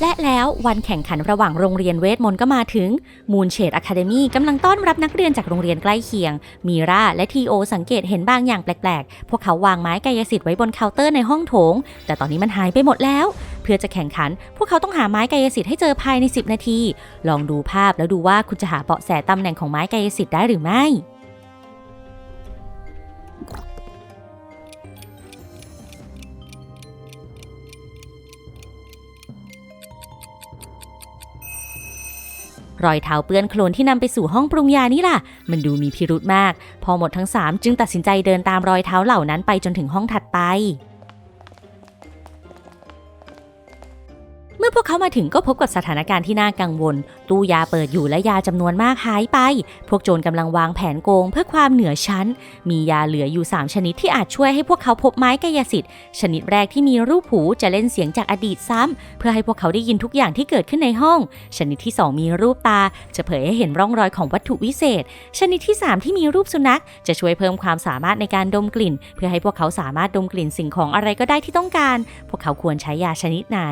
และแล้ววันแข่งขันระหว่างโรงเรียนเวทมนต์ก็มาถึงมูนเชดอะคาเดมีกำลังต้อนรับนักเรียนจากโรงเรียนใกล้เคียง มีราและทีโอสังเกตเห็นบางอย่างแปลกๆ พวกเขาวางไม้กายสิทธิ์ไว้บนเคาน์เตอร์ในห้องโถง แต่ตอนนี้มันหายไปหมดแล้ว เพื่อจะแข่งขัน พวกเขาต้องหาไม้กายสิทธิ์ให้เจอภายใน 10 นาที ลองดูภาพแล้วดูว่าคุณจะหาเบาะแสตำแหน่งของไม้กายสิทธิ์ได้หรือไม่ รอยเท้าเปื้อนโคลนที่นำไปสู่ห้องปรุงยานี่ล่ะ มันดูมีพิรุธมาก พอหมดทั้งสามจึงตัดสินใจเดินตามรอยเท้าเหล่านั้นไปจนถึงห้องถัดไป พวกเขามาถึงก็พบกับสถานการณ์ที่น่ากังวล ตู้ยาเปิดอยู่และยาจำนวนมากหายไป พวกโจรกำลังวางแผนโกงเพื่อความเหนือชั้น มียาเหลืออยู่ 3 ชนิดที่อาจช่วยให้พวกเขาพบไม้กายสิทธิ์ ชนิดแรกที่มีรูปหูจะเล่นเสียงจากอดีตซ้ำเพื่อให้พวกเขาได้ยินทุกอย่างที่เกิดขึ้นในห้อง ชนิดที่ 2 มีรูปตา จะเผยให้เห็นร่องรอยของวัตถุวิเศษ ชนิดที่ 3 ที่มีรูปสุนัข จะช่วยเพิ่มความสามารถในการดมกลิ่น เพื่อให้พวกเขาสามารถดมกลิ่นสิ่งของอะไรก็ได้ที่ต้องการ พวกเขาควรใช้ยาชนิดไหน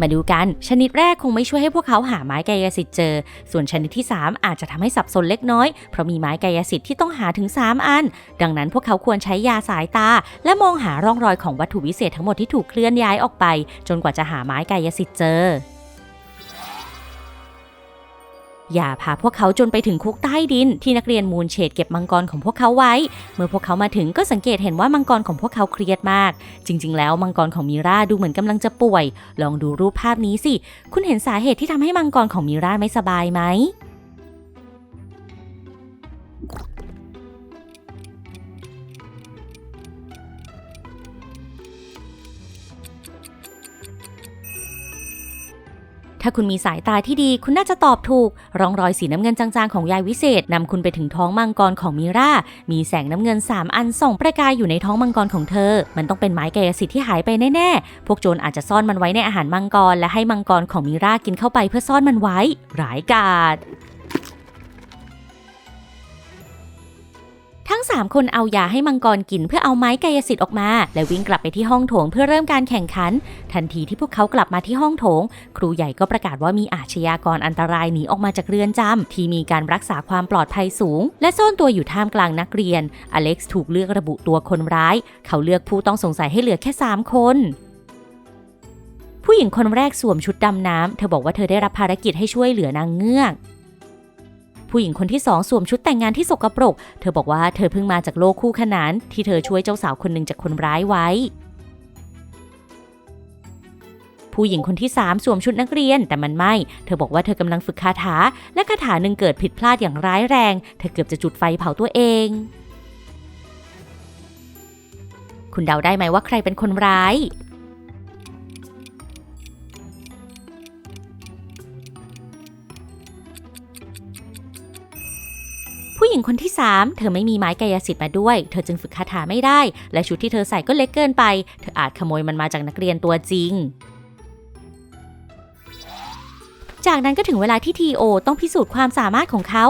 มาดูกัน ชนิดแรกคงไม่ช่วยให้พวกเขาหาไม้กายสิทธิ์เจอ ส่วนชนิดที่ 3 อาจจะทำให้สับสนเล็กน้อย เพราะมีไม้กายสิทธิ์ที่ต้องหาถึง 3 อัน ดังนั้นพวกเขาควรใช้ยาสายตา และมองหาร่องรอยของวัตถุวิเศษทั้งหมดที่ถูกเคลื่อนย้ายออกไป จนกว่าจะหาไม้กายสิทธิ์เจอ อย่าพาพวกเขาจนไปถึงคุกใต้ดิน ที่นักเรียนมูลเฉดเก็บมังกรของพวกเขาไว้ เมื่อพวกเขามาถึงก็สังเกตเห็นว่ามังกรของพวกเขาเครียดมาก จริง ๆ แล้วมังกรของมีราดูเหมือนกำลังจะป่วย ลองดูรูปภาพนี้สิ คุณเห็นสาเหตุที่ทำให้มังกรของมีราไม่สบายไหม ถ้าคุณมีสายตาที่ดีคุณน่าจะตอบถูก ร่องรอยสีน้ำเงินจางๆของยายวิเศษนำคุณไปถึงท้องมังกรของมีรา มีแสงน้ำเงิน 3 อันส่องประกายอยู่ในท้องมังกรของเธอ มันต้องเป็นไม้กายสิทธิ์ที่หายไปแน่ๆ พวกโจรอาจจะซ่อนมันไว้ในอาหารมังกรและให้มังกรของมีรากินเข้าไปเพื่อซ่อนมันไว้ ร้ายกาจ ง 3 คนเอายาให้มังกรกินเพื่อเอาไม้กายสิทธิ์ออกมา และวิ่งกลับไปที่ห้องโถงเพื่อเริ่มการแข่งขัน ทันทีที่พวกเขากลับมาที่ห้องโถง ครูใหญ่ก็ประกาศว่ามีอาชญากรอันตรายหนีออกมาจากเรือนจำที่มีการรักษาความปลอดภัยสูง และซ่อนตัวอยู่ท่ามกลางนักเรียน อเล็กซ์ถูกเลือกระบุตัวคนร้าย เขาเลือกผู้ต้องสงสัยให้เหลือแค่ 3 คนผู้หญิงคนแรกสวมชุดดำน้ำ เธอบอกว่าเธอได้รับภารกิจให้ช่วยเหลือนางเงือก ผู้หญิงคนที่สองสวมชุดแต่งงานที่สกปรก เธอบอกว่าเธอเพิ่งมาจากโลกคู่ขนาน ที่เธอช่วยเจ้าสาวคนหนึ่งจากคนร้ายไว้ ผู้หญิงคนที่3สวมชุดนักเรียนแต่มันไม่ เธอบอกว่าเธอกำลังฝึกคาถา และคาถาหนึ่งเกิดผิดพลาดอย่างร้ายแรง เธอเกือบจะจุดไฟเผาตัวเองคุณเดาได้ไหมว่าใครเป็นคนร้าย 3 เธอไม่มีไม้กายสิทธิ์มาด้วย เธอจึงฝึกคาถาไม่ได้ และชุดที่เธอใส่ก็เล็กเกินไป เธออาจขโมยมันมาจากนักเรียนตัวจริงจากนั้นก็ถึงเวลาที่ทีโอต้องพิสูจน์ความสามารถของเขา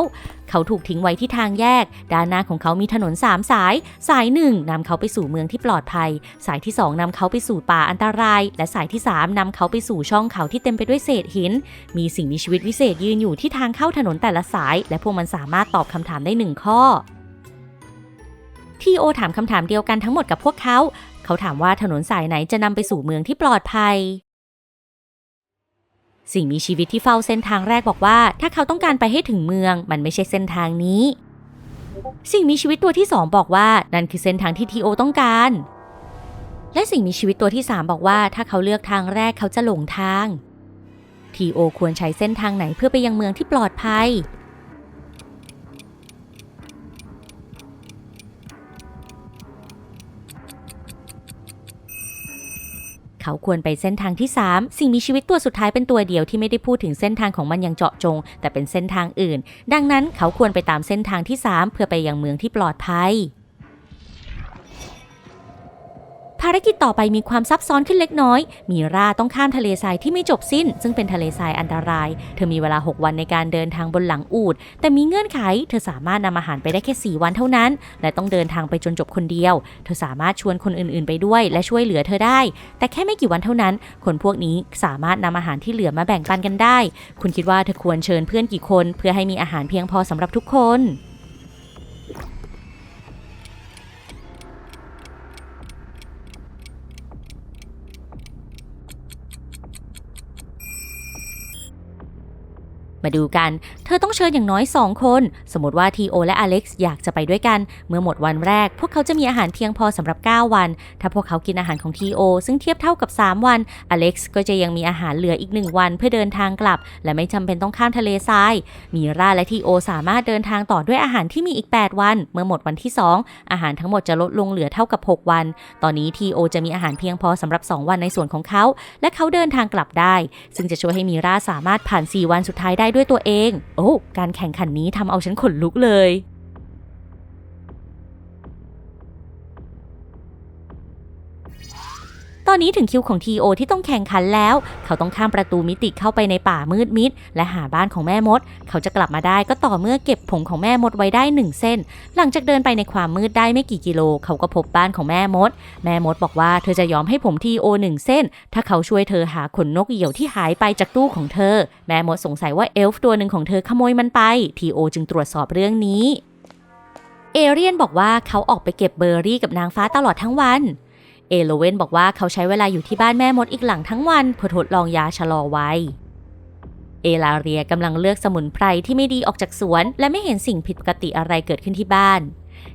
เขาถูกทิ้งไว้ที่ทางแยก ด้านหน้าของเขามีถนน3สาย สายหนึ่งนำเขาไปสู่เมืองที่ปลอดภัย สายที่2นำเขาไปสู่ป่าอันตราย และสายที่3นำเขาไปสู่ช่องเขาที่เต็มไปด้วยเศษหิน มีสิ่งมีชีวิตวิเศษยืนอยู่ที่ทางเข้าถนนแต่ละสาย และพวกมันสามารถตอบคำถามได้หนึ่งข้อทีโอถามคำถามเดียวกันทั้งหมดกับพวกเขา เขาถามว่าถนนสายไหนจะนำไปสู่เมืองที่ปลอดภัย สิ่งมีชีวิตที่เฝ้าเส้นทางแรกบอกว่า ถ้าเขาต้องการไปให้ถึงเมือง มันไม่ใช่เส้นทางนี้ สิ่งมีชีวิตตัวที่สองบอกว่านั่นคือเส้นทางที่ทีโอต้องการ และสิ่งมีชีวิตตัวที่สามบอกว่า ถ้าเขาเลือกทางแรกเขาจะหลงทางทีโอควรใช้เส้นทางไหนเพื่อไปยังเมืองที่ปลอดภัย เขาควรไปเส้นทางที่ 3 สิ่งมีชีวิตตัวสุดท้ายเป็นตัวเดียวที่ไม่ได้พูดถึงเส้นทางของมันอย่างเจาะจง แต่เป็นเส้นทางอื่น ดังนั้นเขาควรไปตามเส้นทางที่ 3 เพื่อไปยังเมืองที่ปลอดภัย ภารกิจต่อไปมีความซับซ้อนขึ้นเล็กน้อย มีราต้องข้ามทะเลทรายที่ไม่จบสิ้น ซึ่งเป็นทะเลทรายอันตราย เธอมีเวลา 6 วันในการเดินทางบนหลังอูด แต่มีเงื่อนไข เธอสามารถนำอาหารไปได้แค่ 4 วันเท่านั้น และต้องเดินทางไปจนจบคนเดียว เธอสามารถชวนคนอื่นๆ ไปด้วย และช่วยเหลือเธอได้ แต่แค่ไม่กี่วันเท่านั้น คนพวกนี้สามารถนำอาหารที่เหลือมาแบ่งปันกันได้ คุณคิดว่าเธอควรเชิญเพื่อนกี่คน เพื่อให้มีอาหารเพียงพอสำหรับทุกคน มาดูกันเธอต้องเชิญอย่างน้อย 2 คน สมมติว่าทีโอและอเล็กซ์อยากจะไปด้วยกัน เมื่อหมดวันแรก พวกเขาจะมีอาหารเพียงพอสำหรับ 9 วัน ถ้าพวกเขากินอาหารของทีโอซึ่งเทียบเท่ากับ 3 วัน อเล็กซ์ก็จะยังมีอาหารเหลืออีก 1 วันเพื่อเดินทางกลับ และไม่จำเป็นต้องข้ามทะเลทราย มีราและทีโอสามารถเดินทางต่อด้วยอาหารที่มีอีก 8 วัน เมื่อหมดวันที่ 2 อาหารทั้งหมดจะลดลงเหลือเท่ากับ 6 วัน ตอนนี้ทีโอจะมีอาหารเพียงพอสำหรับ 2 วันในส่วนของเขา และเขาเดินทางกลับได้ ซึ่งจะช่วยให้มีราสามารถผ่าน 4 วันสุดท้ายได้ด้วยตัวเองโอ้ การแข่งขันนี้ทำเอาฉันขนลุกเลย ตอนนี้ถึงคิวของทีโอที่ต้องแข่งขันแล้ว เขาต้องข้ามประตูมิติเข้าไปในป่ามืดมิด และหาบ้านของแม่มด เขาจะกลับมาได้ก็ต่อเมื่อเก็บผงของแม่มดไว้ได้หนึ่งเส้น หลังจากเดินไปในความมืดได้ไม่กี่กิโล เขาก็พบบ้านของแม่มด แม่มดบอกว่าเธอจะยอมให้ผมทีโอหนึ่งเส้น ถ้าเขาช่วยเธอหาขนนกเหยี่ยวที่หายไปจากตู้ของเธอ แม่มดสงสัยว่าเอลฟ์ตัวหนึ่งของเธอขโมยมันไปทีโอจึงตรวจสอบเรื่องนี้เอเรียนบอกว่าเขาออกไปเก็บเบอร์รี่กับนางฟ้าตลอดทั้งวัน เอโลเวนบอกว่าเขาใช้เวลาอยู่ที่บ้านแม่มดอีกหลังทั้งวันเพื่อทดลองยาชะลอวัยเอลาเรียกำลังเลือกสมุนไพรที่ไม่ดีออกจากสวน และไม่เห็นสิ่งผิดปกติอะไรเกิดขึ้นที่บ้าน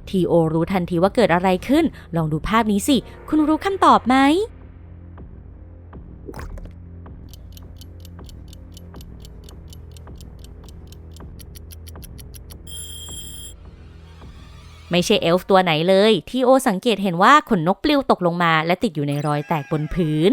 ทีโอรู้ทันทีว่าเกิดอะไรขึ้น ลองดูภาพนี้สิ คุณรู้คำตอบไหม ไม่ใช่เอลฟ์ตัวไหนเลย ที่โอสังเกตเห็นว่าขนนกปลิวตกลงมา และติดอยู่ในรอยแตกบนพื้น